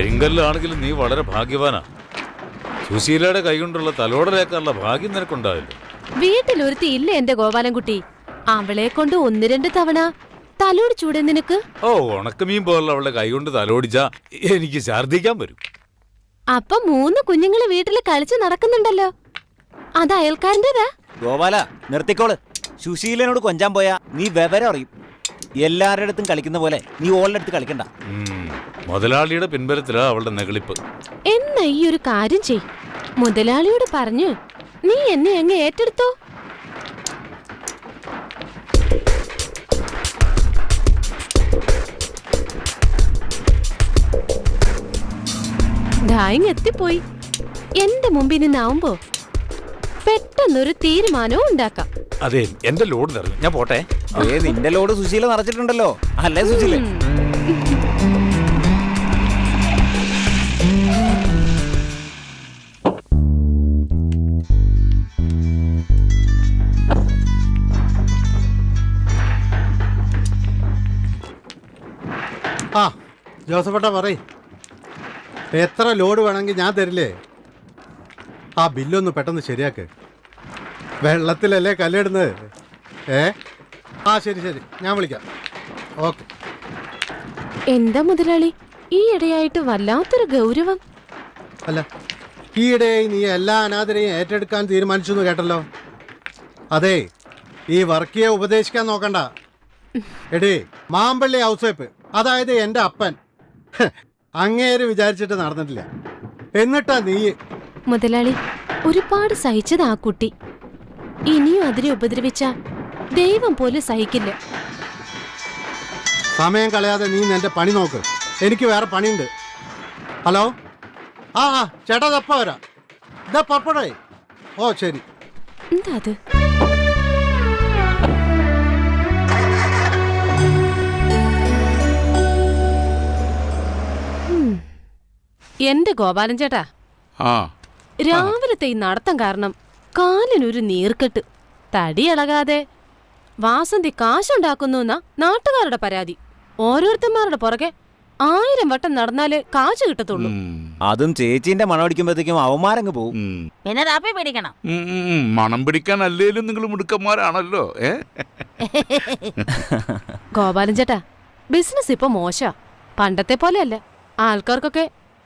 എന്തെല്ലാണെങ്കിലും നീ വളരെ ഭാഗ്യവാനാ. സുശീലയുടെ കൈകൊണ്ടുള്ള തലോടലേക്കാനുള്ള ഭാഗ്യം നിനക്കുണ്ടാവില്ല. വീട്ടിലൊരുത്തി ഇല്ല എന്റെ ഗോപാലൻകുട്ടി? അവളെ കൊണ്ട് ഒന്ന് രണ്ട് തവണ തലോട് ചൂടെ നിനക്ക്? ഓ ഉണക്കമീൻ പോലുള്ള അവളുടെ കൈകൊണ്ട് തലോടിച്ചാ എനിക്ക് ഛർദിക്കാൻ വരും. അപ്പൊ മൂന്ന് കുഞ്ഞുങ്ങൾ വീട്ടിൽ കളിച്ചു നടക്കുന്നുണ്ടല്ലോ. അത് അയൽക്കാരന്റെതാ? ഗോപാല നിർത്തിക്കോൾ. സുശീലനോട് കൊഞ്ചാൻ പോയാ നീ വിവരം അറിയും. എല്ലാവരുടെ അടുത്തും കളിക്കുന്ന പോലെ നീ ഓളുടെ അടുത്ത് കളിക്കണ്ട. മുതലാളിയുടെ പിൻബലത്തിലാ അവളുടെ നെകളിപ്പ്. എന്നാ ഈ ഒരു കാര്യം ചെയ്. മുതലാളിയോട് പറഞ്ഞു നീ എന്നെ അങ്ങ് ഏറ്റെടുത്തോ? ഡ്രായിങ് എത്തിപ്പോയി. എന്റെ മുമ്പിൽ നിന്നാവുമ്പോ പെട്ടെന്നൊരു തീരുമാനവും ഉണ്ടാക്കാം. അതെ എന്റെ ലോഡ് നിറഞ്ഞു. ഞാൻ പോട്ടെ. നിന്റെ ലോഡ് സുശീല നിറച്ചിട്ടുണ്ടല്ലോ. അല്ലേ സുശീല? ജോസഫേട്ടാ പറയ്. എത്ര ലോഡ് വേണമെങ്കിൽ ഞാൻ തരില്ലേ? ആ ബില്ലൊന്ന് പെട്ടെന്ന് ശരിയാക്ക്. വെള്ളത്തിലല്ലേ കല്ലിടുന്നത്? ഏ? ആ ശരി ശരി. ഞാൻ വിളിക്കാം. ഓക്കെ. എന്താ മുതലാളി? ഈ ഇടയായിട്ട് വല്ലാത്തൊരു ഗൗരവം. അല്ല ഈയിടെ നീ എല്ലാ അനാഥരെയും ഏറ്റെടുക്കാൻ തീരുമാനിച്ചു എന്ന് കേട്ടല്ലോ. അതെ ഈ വർക്കിയെ ഉപദേശിക്കാൻ നോക്കണ്ട. എടേ മാമ്പള്ളി ഹൗസ് വൈപ്പ് അതായത് എന്റെ അപ്പൻ. അങ്ങേര് വിചാരിച്ചിട്ട് നടന്നിട്ടില്ല. എന്നിട്ടാ നീ? മുതലാളി ഒരുപാട് സഹിച്ചത് ആ കുട്ടി. ഇനിയും അതിനെ ഉപദ്രവിച്ച ദൈവം പോലും സഹിക്കില്ല. സമയം കളയാതെ നീ നിന്റെ പണി നോക്ക്. എനിക്ക് വേറെ പണിയുണ്ട്. ഹലോ? ആ ആ ചേട്ടാ തപ്പ വരാം. ഇതാ പപ്പടേ. ഓ ശരി. എന്താ അത്? എന്റെ ഗോപാലൻ ചേട്ടാ. ആ. രാവിലത്തെ ഈ നടത്തം കാരണം കാലിനൊരു നീർക്കെട്ട്. തടി ഇളകാതെ വാസന്തി കാശുണ്ടാക്കുന്നു എന്നാ നാട്ടുകാരുടെ പരാതി. ഓരോരുത്തന്മാരുടെ പുറകെ ആയിരം വട്ടം നടന്നാലേ കാശ് കിട്ടത്തുള്ളൂ. അതും ചേച്ചീന്റെ മണം അടിക്കുമ്പോഴത്തേക്കും അവന്മാരങ്ങ് പോവും. പിന്നെ താപ്പി പിടിക്കണം. മണം പിടിക്കാൻ അല്ലേലും നിങ്ങൾ മിടുക്കന്മാരാണല്ലോ ഏ? ഗോപാലൻ ചേട്ടാ ബിസിനസ് ഇപ്പൊ മോശ. പണ്ടത്തെ പോലെയല്ല. ആൾക്കാർക്കൊക്കെ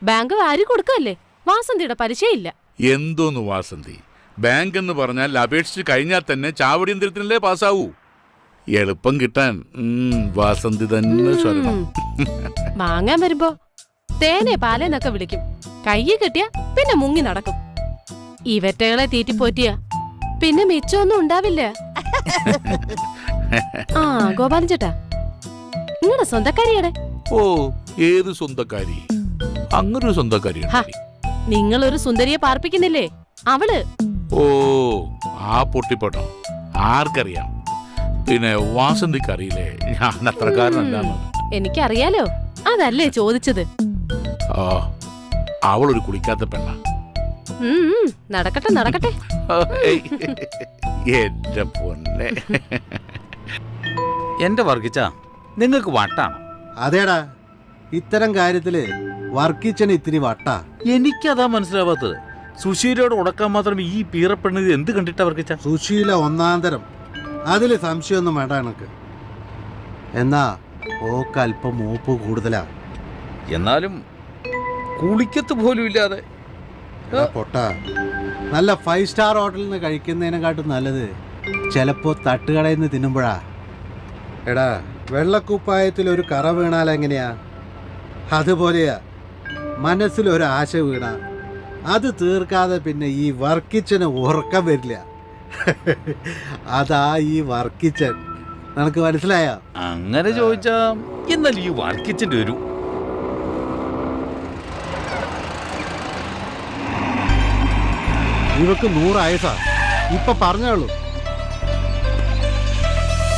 ബാങ്ക് വാരി കൊടുക്കല്ലേ? വാസന്തിയുടെ പരിചയമില്ല. എന്തോന്ന് വാസന്തി? ബാങ്ക് എന്ന് പറഞ്ഞാൽ അപേക്ഷിച്ച് കഴിഞ്ഞാൽ തന്നെ ചാവടിയന്ത്രത്തിനല്ലേ പാസ്സാവൂ. എളുപ്പം കിട്ടാൻ വാസന്തി തന്നെ വാങ്ങാൻ വരുമ്പോ തേനെ പാലെന്നൊക്കെ വിളിക്കും. കയ്യിൽ കിട്ടിയ പിന്നെ മുങ്ങി നടക്കും. ഇവറ്റകളെ തീറ്റിപ്പോറ്റിയ പിന്നെ മിച്ചമൊന്നും ഉണ്ടാവില്ല. ആ ഗോപാലൻ ചേട്ടാ നിങ്ങളുടെ സ്വന്തക്കാരിയുടെ? ഓ ഏത് സ്വന്തക്കാരി? അങ്ങനൊരു സ്വന്തക്കാരിയാണ് നിങ്ങൾ ഒരു സുന്ദരിയെ പാർപ്പിക്കുന്നില്ലേ? അവൾ? ഓ ആ പൊട്ടിപ്പൊട്ടോ ആർക്കറിയാം? പിന്നെ വാസന്തിക്ക് അറിയില്ലേ ഞാൻ അത്രക്കാരനല്ലാന്ന് എനിക്കറിയാലോ. അതല്ലേ ചോദിച്ചത്. ആ അവളൊരു കുളിക്കാത്ത പെണ്ണ. നടക്കട്ടെ നടക്കട്ടെ. എന്റെ പൊന്നെ. എന്റെ വർഗിച്ച നിങ്ങൾക്ക് വട്ടാണ്? അതേടാ ഇത്തരം കാര്യത്തിൽ വർക്കിച്ചന് ഇത്തിരി വട്ടാ. എനിക്കതാ മനസ്സിലാവാത്തത്. സുശീലയോട് ഉടക്കാൻ മാത്രം ഈ പീറപ്പെണ്ണത് എന്ത് കണ്ടിട്ടാ വർക്കിച്ച? സുശീല ഒന്നാന്തരം അതിൽ സംശയമൊന്നും വേണ്ട എനക്ക്. എന്നാ ഓക്ക് അല്പം മൂപ്പ് കൂടുതലാ. എന്നാലും കുളിക്കത്ത് പോലും ഇല്ലാതെ. പൊട്ട പൊട്ടാ. നല്ല ഫൈവ് സ്റ്റാർ ഹോട്ടലിൽ നിന്ന് കഴിക്കുന്നതിനെക്കാട്ടും നല്ലത് ചിലപ്പോ തട്ടുകടയിൽ നിന്ന് തിന്നുമ്പോഴാ. എടാ വെള്ളക്കുപ്പായത്തിൽ ഒരു കറ വീണാൽ എങ്ങനെയാ അതുപോലെയാ. ആശ വീണ. അത് തീർക്കാതെ പിന്നെ ഈ വർക്കിച്ചന് ഉറക്കം വരില്ല. അതാ ഈ വർക്കിച്ചൻ. നിനക്ക് മനസ്സിലായ? അങ്ങനെ ചോദിച്ചാ എന്നാൽ ഈ വർക്കിച്ചിന്റെ ഒരു ഇവക്ക് നൂറായസാ. ഇപ്പൊ പറഞ്ഞോളൂ.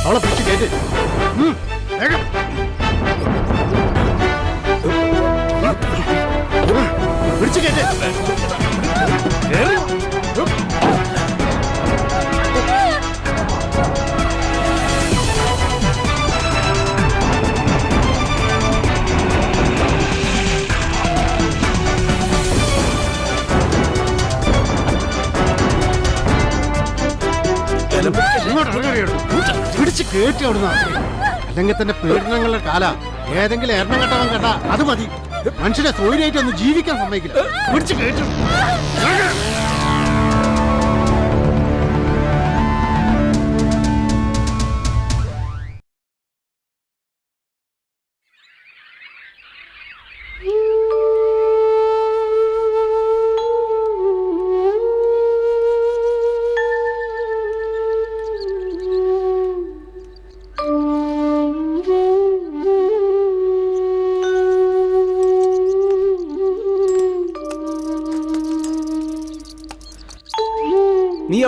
അവളെ പിടിച്ച് കേട്ട് പിടിച്ച് കേട്ടി അവിടുന്ന്. അല്ലെങ്കിൽ തന്നെ പീഡനങ്ങളുടെ കാല. ഏതെങ്കിലും എണ്ണം കെട്ടവൻ കേട്ടാ അത് മതി. മനുഷ്യനെ സ്വൈര്യമായിട്ട് ഒന്ന് ജീവിക്കാൻ സമ്മതിക്കില്ല. പിടിച്ചു കേട്ടു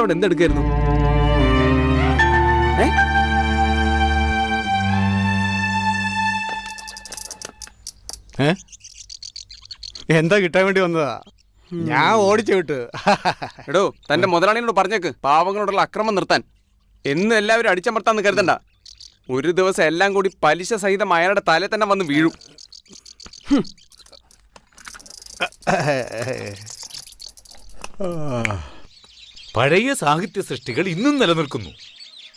അവിടെ എന്തെടുക്കായിരുന്നു? എന്താ കിട്ടാൻ വേണ്ടി വന്നതാ? ഞാൻ ഓടിച്ചു വിട്ട്. എടോ തന്റെ മുതലാളിയോട് പറഞ്ഞേക്ക്. പാവങ്ങളോടുള്ള അക്രമം നിർത്താൻ. എന്ന് എല്ലാവരും അടിച്ചമർത്താന്ന് കരുതണ്ട. ഒരു ദിവസം എല്ലാം കൂടി പലിശ സഹിതം അയാളുടെ തലേ തന്നെ വന്ന് വീഴും. പഴയ സാഹിത്യ സൃഷ്ടികൾ ഇന്നും നിലനിൽക്കുന്നു.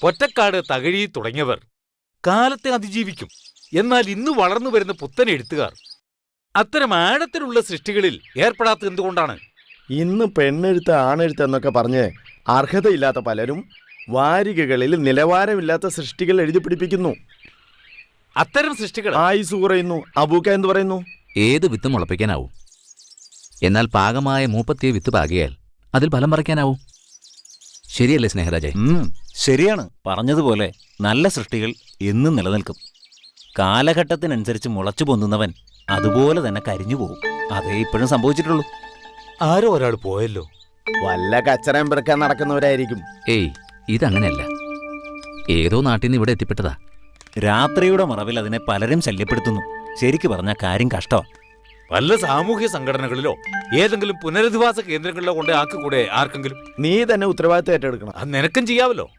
ഒറ്റക്കാട് തകഴി തുടങ്ങിയവർ കാലത്തെ അതിജീവിക്കും. എന്നാൽ ഇന്ന് വളർന്നു വരുന്ന പുത്തൻ എഴുത്തുകാർ. അത്തരം ആഴത്തിലുള്ള സൃഷ്ടികളിൽ ഏർപ്പെടാത്തത് എന്തുകൊണ്ടാണ്? ഇന്ന് പെണ്ണെഴുത്ത് ആണെഴുത്ത് എന്നൊക്കെ പറഞ്ഞ് അർഹതയില്ലാത്ത പലരും വാരികകളിൽ നിലവാരമില്ലാത്ത സൃഷ്ടികൾ എഴുതി പിടിപ്പിക്കുന്നു. അത്തരം സൃഷ്ടികൾ ആയുസ് കുറയുന്നു അബൂക്ക എന്ന് പറയുന്നു. ഏത് വിത്ത് മുളപ്പിക്കാനാവും? എന്നാൽ പാകമായ മൂപ്പത്തിയ വിത്ത് പാകിയാൽ അതിൽ ഫലം പറിക്കാനാവും ശരിയല്ലേ സ്നേഹരാജെ? ഉം, ശരിയാണ്. പറഞ്ഞതുപോലെ നല്ല സൃഷ്ടികൾ എന്നും നിലനിൽക്കും. കാലഘട്ടത്തിനനുസരിച്ച് മുളച്ചു പൊന്തുന്നവൻ അതുപോലെ തന്നെ കരിഞ്ഞു പോകും. അതേ ഇപ്പോഴും സംഭവിച്ചിട്ടുള്ളൂ. ആരോ ഒരാൾ പോയല്ലോ. വല്ല കച്ചറയും പെറുക്കാൻ നടക്കുന്നവരായിരിക്കും. ഏയ് ഇതങ്ങനെയല്ല. ഏതോ നാട്ടിൽ നിന്ന് ഇവിടെ എത്തിപ്പെട്ടതാ. രാത്രിയുടെ മറവിൽ അതിനെ പലരും ശല്യപ്പെടുത്തുന്നു. ശരിക്കു പറഞ്ഞ കാര്യം കഷ്ടമാണ് വല്ല സാമൂഹ്യ സംഘടനകളിലോ ഏതെങ്കിലും പുനരധിവാസ കേന്ദ്രങ്ങളിലോ കൊണ്ട് ആക്കിക്കൂടെ ആർക്കെങ്കിലും? നീ തന്നെ ഉത്തരവാദിത്തം ഏറ്റെടുക്കണം. അത് നിനക്കും ചെയ്യാവല്ലോ.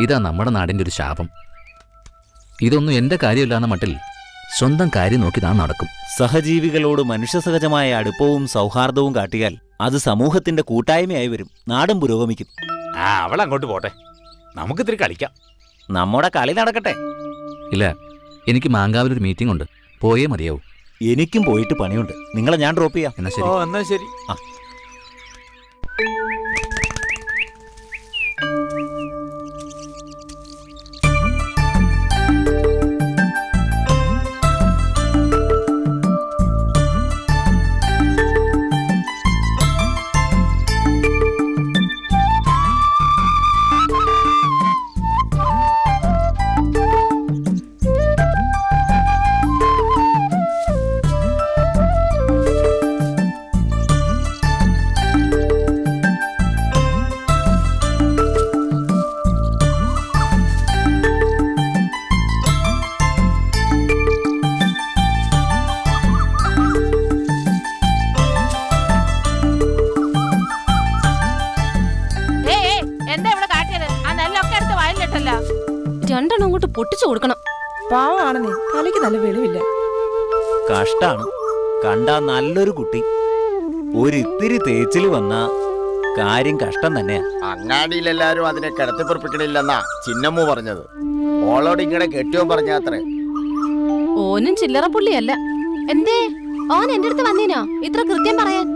ഇതാ നമ്മുടെ നാടിന്റെ ഒരു ശാപം. ഇതൊന്നും എന്റെ കാര്യമില്ലാന്ന മട്ടിൽ സ്വന്തം കാര്യം നോക്കി താൻ നടക്കും. സഹജീവികളോട് മനുഷ്യസഹജമായ അടുപ്പവും സൗഹാർദ്ദവും കാട്ടിയാൽ അത് സമൂഹത്തിന്റെ കൂട്ടായ്മയായി വരും. നാടും പുരോഗമിക്കും. ആ അവൾ അങ്ങോട്ട് പോട്ടെ. നമുക്ക് ഇത്തിരി കളിക്കാം. നമ്മുടെ കളി നടക്കട്ടെ. ഇല്ല എനിക്ക് മാങ്കാവിലൊരു മീറ്റിംഗ് ഉണ്ട്. പോയേ മതിയാവും. എനിക്കും പോയിട്ട് പണിയുണ്ട്. നിങ്ങളെ ഞാൻ ഡ്രോപ്പ് ചെയ്യാം. എന്നാ ഓ ശരി എന്നാ ശരി. എന്താ രണ്ടെണ്ണം അങ്ങോട്ട് പൊട്ടിച്ചു കൊടുക്കണം. പാവാണെന്നേ തലയ്ക്ക് നല്ല വെളിവില്ല. കഷ്ടാണ്. കണ്ട നല്ലൊരു കുട്ടി. ഒരിത്തിരി തേച്ചിൽ വന്ന കാര്യം കഷ്ടം തന്നെയാ. അങ്ങാടിയിലെല്ലാരും അതിനെ കിടത്തിപ്പുറപ്പിക്കണില്ലെന്നാ ചിന്നമ്മു പറഞ്ഞത്. ഓളോട് ഇങ്ങനെ കെട്ടിയോ പറഞ്ഞാത്രേ. ഓനും ചില്ലറ പുള്ളിയല്ല. എന്തേ? ഓൻ എന്റെ അടുത്ത് വന്നീനോ? ഇത്ര കൃത്യം പറയാൻ.